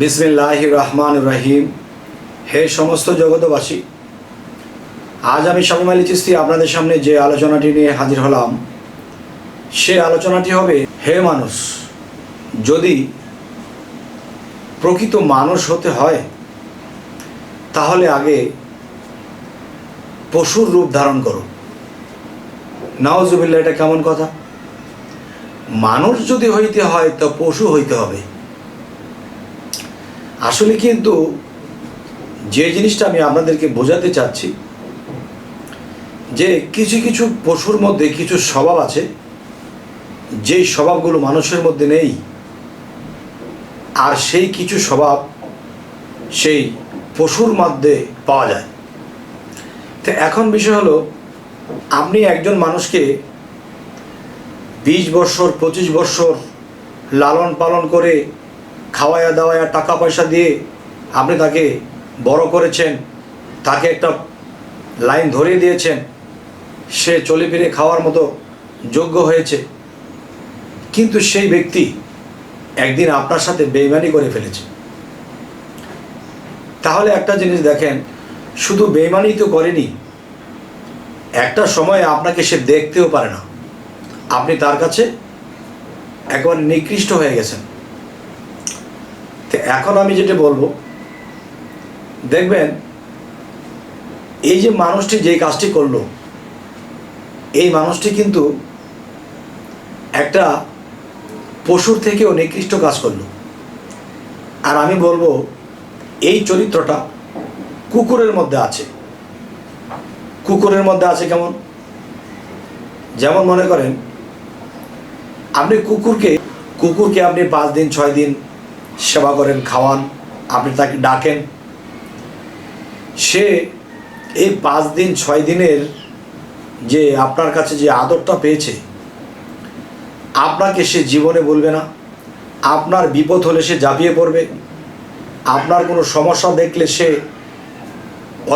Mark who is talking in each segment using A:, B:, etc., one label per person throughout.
A: বিসমিল্লাহ রহমান রহিম হে সমস্ত জগতবাসী আজ আমি শামিম আলী চিস্তি আপনাদের সামনে যে আলোচনাটি নিয়ে হাজির হলাম, সে আলোচনাটি হবে, হে মানুষ, যদি প্রকৃত মানুষ হতে হয়, তাহলে আগে পশুর রূপ ধারণ করো। নাওজুবিল্লা এটা কেমন কথা? মানুষ যদি হইতে হয়, তো পশু হইতে হবে। আসলে কিন্তু যে জিনিসটা আমি আপনাদেরকে বোঝাতে চাচ্ছি, যে কিছু কিছু পশুর মধ্যে কিছু স্বভাব আছে, যেই স্বভাবগুলো মানুষের মধ্যে নেই, আর সেই কিছু স্বভাব সেই পশুর মধ্যে পাওয়া যায়। তো এখন বিষয় হলো, আপনি একজন মানুষকে বিশ বৎসর পঁচিশ বৎসর লালন পালন করে খাওয়ায়া দাওয়ায়া টাকা পয়সা দিয়ে আপনি তাকে বড় করেছেন, তাকে একটা লাইন ধরিয়ে দিয়েছেন, সে চলে ফিরে খাওয়ার মতো যোগ্য হয়েছে। কিন্তু সেই ব্যক্তি একদিন আপনার সাথে বেইমানি করে ফেলেছে। তাহলে একটা জিনিস দেখেন, শুধু বেইমানি তো করেনি, একটা সময় আপনাকে সে দেখতেও পারে না। আপনি তার কাছে একবার নিকৃষ্ট হয়ে গেছেন। তো এখন আমি যেটা বলব, দেখবেন, এই যে মানুষটি যে কাজটি করল, এই মানুষটি কিন্তু একটা পশুর থেকেও নিকৃষ্ট কাজ করল। আর আমি বলব, এই চরিত্রটা কুকুরের মধ্যে আছে। কুকুরের মধ্যে আছে কেমন? যেমন মনে করেন, আপনি কুকুরকে কুকুরকে আপনি পাঁচ দিন, ছয় দিন সেবা করেন, খাওয়ান, আপনি তাকে ডাকেন। সে এই পাঁচ দিন, ছয় দিনের যে আপনার কাছে যে আদরটা পেয়েছে, আপনাকে সে জীবনে বলবে না। আপনার বিপদ হলে সে ঝাঁপিয়ে পড়বে। আপনার কোনো সমস্যা দেখলে সে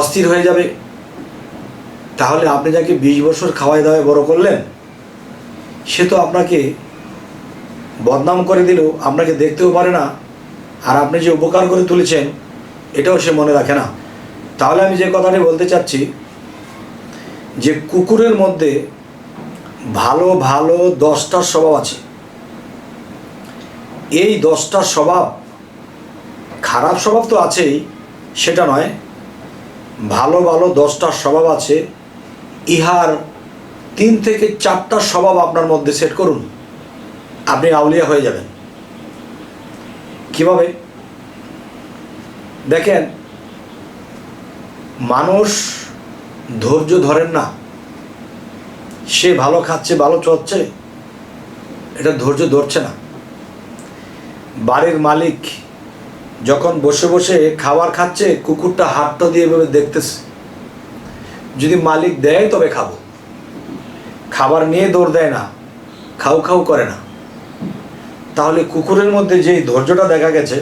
A: অস্থির হয়ে যাবে। তাহলে আপনি যাকে বিশ বছর খাওয়াই দাওয়ায় বড় করলেন, সে তো আপনাকে বদনাম করে দিলেও, আপনাকে দেখতেও পারে না। আর আপনি যে উপকার করে তুলেছেন, এটাও সে মনে রাখে না। তাহলে আমি যে কথাটি বলতে চাচ্ছি, যে কুকুরের মধ্যে ভালো ভালো দশটার স্বভাব আছে। এই দশটার স্বভাব খারাপ স্বভাব তো আছেই, সেটা নয়। ভালো ভালো দশটার স্বভাব আছে। ইহার তিন থেকে চারটা স্বভাব আপনার মধ্যে সেট করুন। আপনি আউলিয়া হয়ে যাবেন। কীভাবে? দেখেন, মানুষ ধৈর্য ধরেন না। সে ভালো খাচ্ছে, ভালো চড়ছে এটা ধৈর্য ধরছে না। বাড়ির মালিক যখন বসে বসে খাবার খাচ্ছে, কুকুরটা হাতটা দিয়ে এভাবে দেখতেছে। যদি মালিক দেয় তবে খাব। খাবার নিয়ে দৌড় দেয় না, খাও খাও করে না। তাহলে কুকুরের মধ্যে যেই ধৈর্যটা দেখা গেছে,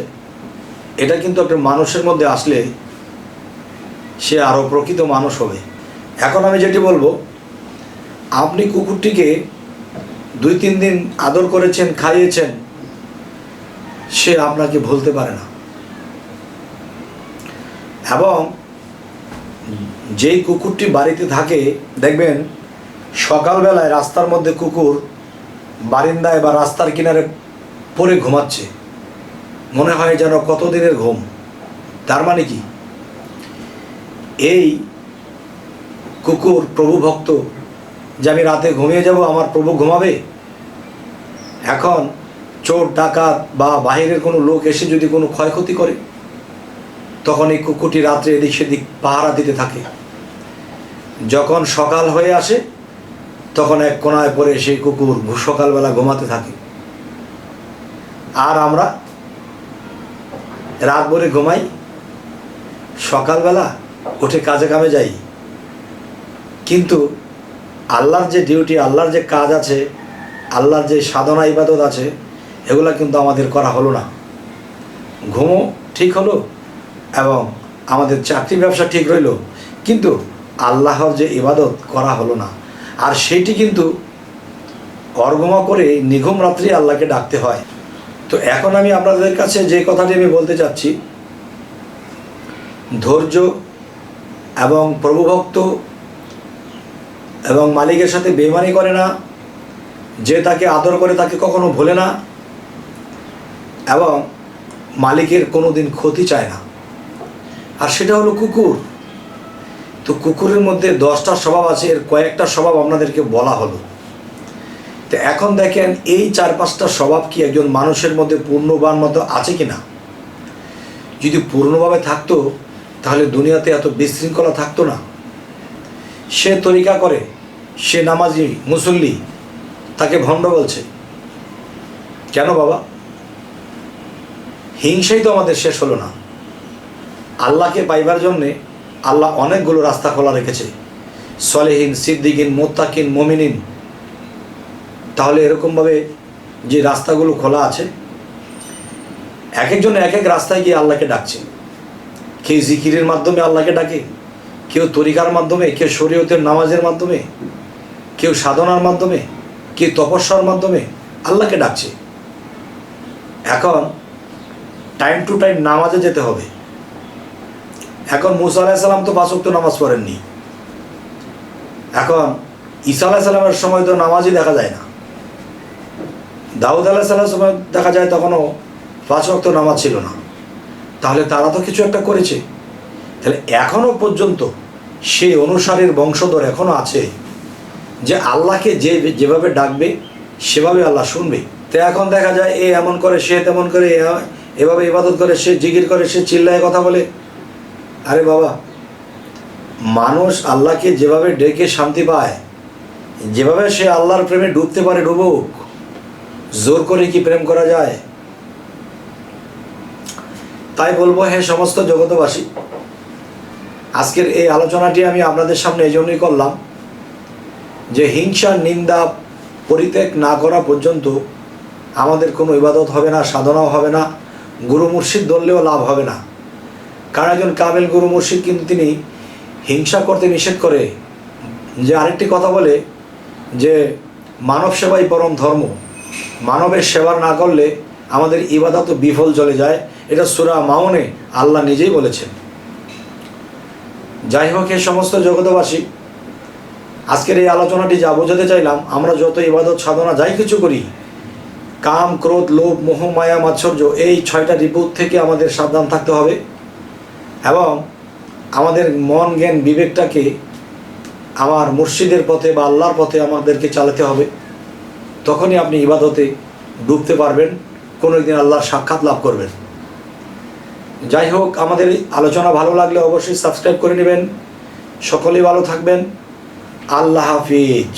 A: এটা কিন্তু একটা মানুষের মধ্যে আসলে সে আরও প্রকৃত মানুষ হবে। এখন আমি যেটি বলব, আপনি কুকুরটিকে দুই, তিন দিন আদর করেছেন, খাইয়েছেন, সে আপনাকে ভুলতে পারে না। এবং যেই কুকুরটি বাড়িতে থাকে, দেখবেন সকালবেলায় রাস্তার মধ্যে কুকুর বারিন্দায় বা রাস্তার কিনারে পড়ে ঘুমাচ্ছে। মনে হয় যেন কতদিনের ঘুম। তার মানে কি? এই কুকুর প্রভু ভক্ত যে আমি রাতে ঘুমিয়ে যাব, আমার প্রভু ঘুমাবে? এখন চোর, ডাকাত বা বাহিরের কোনো লোক এসে যদি কোনো ক্ষয়ক্ষতি করে, তখন এই কুকুরটি রাত্রে এদিক সেদিক পাহারা দিতে থাকে। যখন সকাল হয়ে আসে, তখন এক কোনায় পরে সেই কুকুর সকালবেলা ঘুমাতে থাকে। আর আমরা রাত ভরে ঘুমাই, সকালবেলা উঠে কাজে কামে যাই। কিন্তু আল্লাহর যে ডিউটি আল্লাহর যে কাজ আছে, আল্লাহর যে সাধনা, ইবাদত আছে, এগুলো কিন্তু আমাদের করা হলো না। ঘুমও ঠিক হলো এবং আমাদের চাকরি ব্যবসা ঠিক রইল, কিন্তু আল্লাহর যে ইবাদত করা হলো না। আর সেটি কিন্তু অর্গমা করে নিঘুম রাত্রি আল্লাহকে ডাকতে হয়। তো এখন আমি আপনাদের কাছে যে কথাটি আমি বলতে চাচ্ছি, ধৈর্য এবং প্রভুভক্ত এবং মালিকের সাথে বেমানি করে না, যে তাকে আদর করে তাকে কখনো ভোলে না, এবং মালিকের কোনো দিন ক্ষতি চায় না। আর সেটা হলো কুকুর। তো কুকুরের মধ্যে দশটা স্বভাব আছে, এর কয়েকটা স্বভাব আপনাদেরকে বলা হলো। তো এখন দেখেন এই চার পাঁচটা স্বভাব কি একজন মানুষের মধ্যে পূর্ণবান মতো আছে কি না? যদি পূর্ণভাবে থাকতো, তাহলে দুনিয়াতে এত বিশৃঙ্খলা থাকতো না। সে তরিকা করে, সে নামাজি, মুসল্লি, তাকে ভণ্ড বলছে। কেন বাবা? হিংসাই তো আমাদের শেষ হলো না। আল্লাহকে পাইবার জন্যে আল্লাহ অনেকগুলো রাস্তা খোলা রেখেছে। সলেহীন, সিদ্দিকিন, মোত্তাকিন, মমিনিন তাহলে এরকমভাবে যে রাস্তাগুলো খোলা আছে, এক একজন এক এক রাস্তায় গিয়ে আল্লাহকে ডাকছে। কেউ জিকিরের মাধ্যমে আল্লাহকে ডাকে, কেউ তরিকার মাধ্যমে, কেউ শরীয়তের নামাজের মাধ্যমে, কেউ সাধনার মাধ্যমে, কেউ তপস্যার মাধ্যমে আল্লাহকে ডাকছে। এখন টাইম টু টাইম নামাজে যেতে হবে। এখন মুসা আলাহিসাল্লাম তো পাঁচক্ত নামাজ পড়েননি। এখন ঈসা আলাহিসাল্লামের সময় তো নামাজই দেখা যায় না। দাউদ আলাহিসাল্লামের সময় দেখা যায় তখনও পাঁচ ওয়াক্ত নামাজ ছিল না। তাহলে তারা তো কিছু একটা করেছে। তাহলে এখনও পর্যন্ত সেই অনুসারীর বংশধর এখনও আছে যে আল্লাহকে যে যেভাবে ডাকবে, সেভাবে আল্লাহ শুনবে। তো এখন দেখা যায় এ এমন করে, সে তেমন করে এভাবে ইবাদত করে, সে জিগির করে, সে চিল্লায় কথা বলে। আরে বাবা, মানুষ আল্লাহকে যেভাবে ডেকে শান্তি পায়, যেভাবে সে আল্লাহর প্রেমে ডুবতে পারে, ডুবুক। জোর করে কি প্রেম করা যায়? তাই বলব, হে সমস্ত জগতবাসী আজকের এই আলোচনাটি আমি আপনাদের সামনে এই জন্যই করলাম যে হিংসা, নিন্দা পরিত্যাগ না করা পর্যন্ত আমাদের কোনো ইবাদত হবে না, সাধনাও হবে না, গুরু মুর্শিদ ধরলেও লাভ হবে না। কারণ একজন কামেল গুরু মুর্শিদ কিন্তু তিনি হিংসা করতে নিষেধ করে। যে আরেকটি কথা বলে যে মানব সেবাই পরম ধর্ম। মানবের সেবা না করলে আমাদের ইবাদত বিফল চলে যায়। এটা সুরা মাউনে আল্লাহ নিজেই বলেছেন। যাই হোক এই সমস্ত জগতবাসী আজকের এই আলোচনাটি যা বোঝাতে চাইলাম, আমরা যত ইবাদত সাধনা যাই কিছু করি, কাম, ক্রোধ, লোভ, মোহ, মায়া, মাৎসর্য, এই ছয়টা রিপুত থেকে আমাদের সাবধান থাকতে হবে এবং আমাদের মন জ্ঞান বিবেকটাকে আমার মুর্শিদের পথে বা আল্লাহর পথে আমাদেরকে চালাতে হবে। তখনই আপনি ইবাদতে ডুবতে পারবেন কোনো একদিন আল্লাহর সাক্ষাৎ লাভ করবেন। যাই হোক, আমাদের আলোচনা ভালো লাগলে অবশ্যই সাবস্ক্রাইব করে নেবেন। সকলেই ভালো থাকবেন। আল্লাহ হাফিজ।